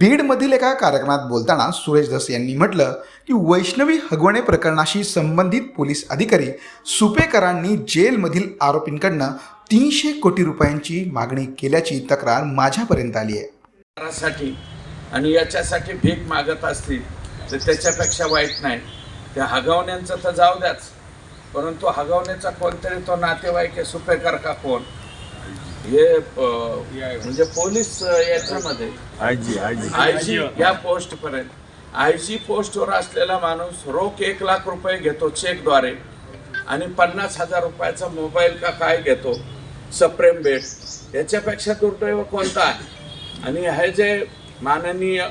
बीडमधील एका कार्यक्रमात बोलताना सुरेश धस यांनी म्हटलं की वैष्णवी हगवणे प्रकरणाशी संबंधित पोलीस अधिकारी सुपेकरांनी जेलमधील आरोपींकडनं तीनशे कोटी रुपयांची मागणी केल्याची तक्रार माझ्यापर्यंत आली आहे. आणि याच्यासाठी भीक मागत असतील तर त्याच्यापेक्षा वाईट नाही. त्या हगवण्यांचं तर जाऊ द्याच. परंतु हगवण्याचा कोणतरी तो नातेवाईक आहे सुपेकर का कोण? हे म्हणजे पोलीस याच्यामध्ये. IG IG. आय जी या पोस्ट पर्यंत आय जी पोस्टवर असलेला माणूस रोख एक लाख रुपये घेतो चेकद्वारे आणि पन्नास हजार रुपयाचा मोबाईल का काय घेतो? सप्रेम बेट. याच्यापेक्षा दुर्दैव कोणता आहे? आणि हे जे माननीय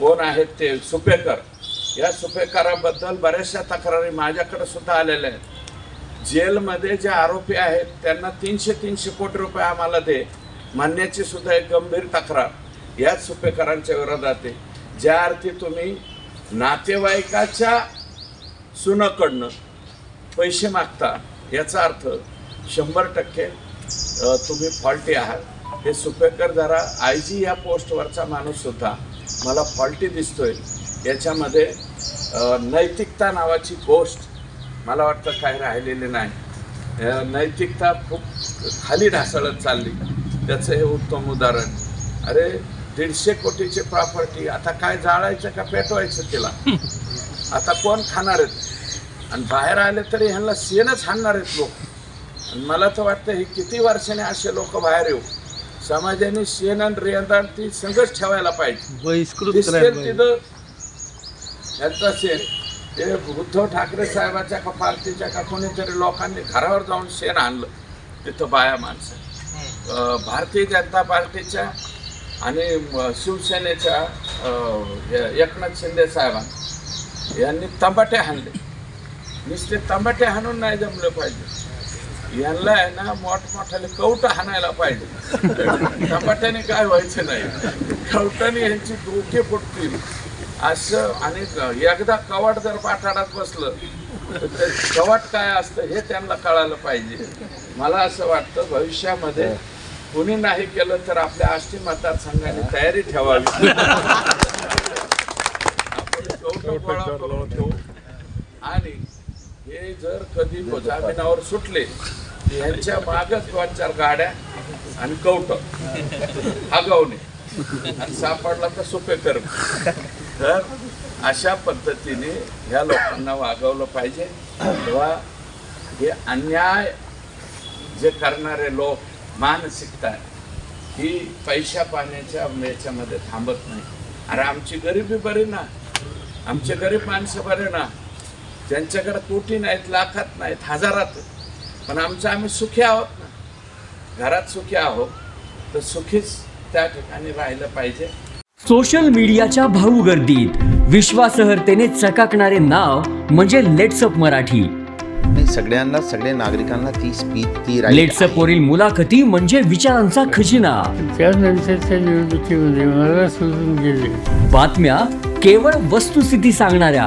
कोण आहेत ते सुपेकर. या सुपेकराबद्दल बऱ्याचशा तक्रारी माझ्याकडे सुद्धा आलेल्या आहेत. जेलमध्ये जे आरोपी आहेत त्यांना तीनशे तीनशे कोटी रुपये आम्हाला दे. म्हणण्याची सुद्धा एक गंभीर तक्रार. याच सुपेकरांच्या विरोधात आहे. ज्या अर्थी तुम्ही नातेवाईकाच्या सुनाकडनं पैसे मागता याचा अर्थ शंभर टक्के तुम्ही फॉल्टी आहात. हे सुपेकर जरा आय जी या पोस्टवरचा माणूससुद्धा मला फॉल्टी दिसतोय. याच्यामध्ये नैतिकता नावाची गोष्ट मला वाटतं काही राहिलेली नाही. नैतिकता खूप खाली ढासळत चालली. त्याचं हे उत्तम उदाहरण. अरे दीडशे कोटीची प्रॉपर्टी आता काय जाळायचं का पेटवायचं तिला? आता कोण खाणार आहेत? आणि बाहेर आले तरी ह्यांना शेणच हाणणार आहेत लोक. आणि मला तर वाटतं हे किती वर्षाने असे लोक बाहेर येऊ? समाजाने शेण आणि रेंदाण ती संघच ठेवायला पाहिजे. तिथं यांचा शेण. ते उद्धव ठाकरे साहेबाच्या का पार्टीच्या का कोणीतरी लोकांनी घरावर जाऊन शेण आणलं. तिथं बाया माणसं. भारतीय जनता पार्टीच्या आणि शिवसेनेच्या एकनाथ शिंदे साहेबांनी यांनी तंबाटे हाणले. नुसते तंबाटे हाणून नाही जमले पाहिजे. यांना आहे ना मोठमोठ्याने कवट हाणायला पाहिजे. कपाट्याने काय व्हायचं नाही. कवटाने यांची डोके फुटतील. असं आणि एकदा कवाट जर पाठाडात बसलं तर कवाट काय असतं हे त्यांना कळायला पाहिजे. मला असं वाटतं भविष्यामध्ये कुणी नाही केलं तर आपल्या आष्टी मतदारसंघाने तयारी ठेवावी. आपण गोळा करून ठेवू आणि हे जर कधी जामिनावर सुटले यांच्या मागच दोन चार गाड्या आणि कवट आगावणे आणि सापडला तर सोपे कर तर अशा पद्धतीने ह्या लोकांना वागवलं पाहिजे. तेव्हा हे अन्याय जे करणारे लोक मानसिकता ही पैशा पाण्याच्या याच्यामध्ये थांबत नाही. अरे आमची गरिबी बरी ना. आमचे गरीब माणसं बरे ना. ज्यांच्याकडे कोटी नाहीत लाखात नाहीत हजारात पण आमचं आम्ही सुखी आहोत ना. घरात सुखी आहोत तर सुखीच त्या ठिकाणी राहिलं पाहिजे. सोशल मीडियाच्या भाऊ गर्दीत विश्वासार्हतेने चकाकणारे नाव म्हणजे लेट्सअप मराठी. नाही सगळ्यांना सगळ्या नागरिकांना ती स्पीच ती लेट्सअप. वरील मुलाखती म्हणजे विचारांचा खजिना. त्यानंतरच्या निवडणुकीमध्ये मला सोडून गेले. बातम्या केवळ वस्तुस्थिती सांगणाऱ्या.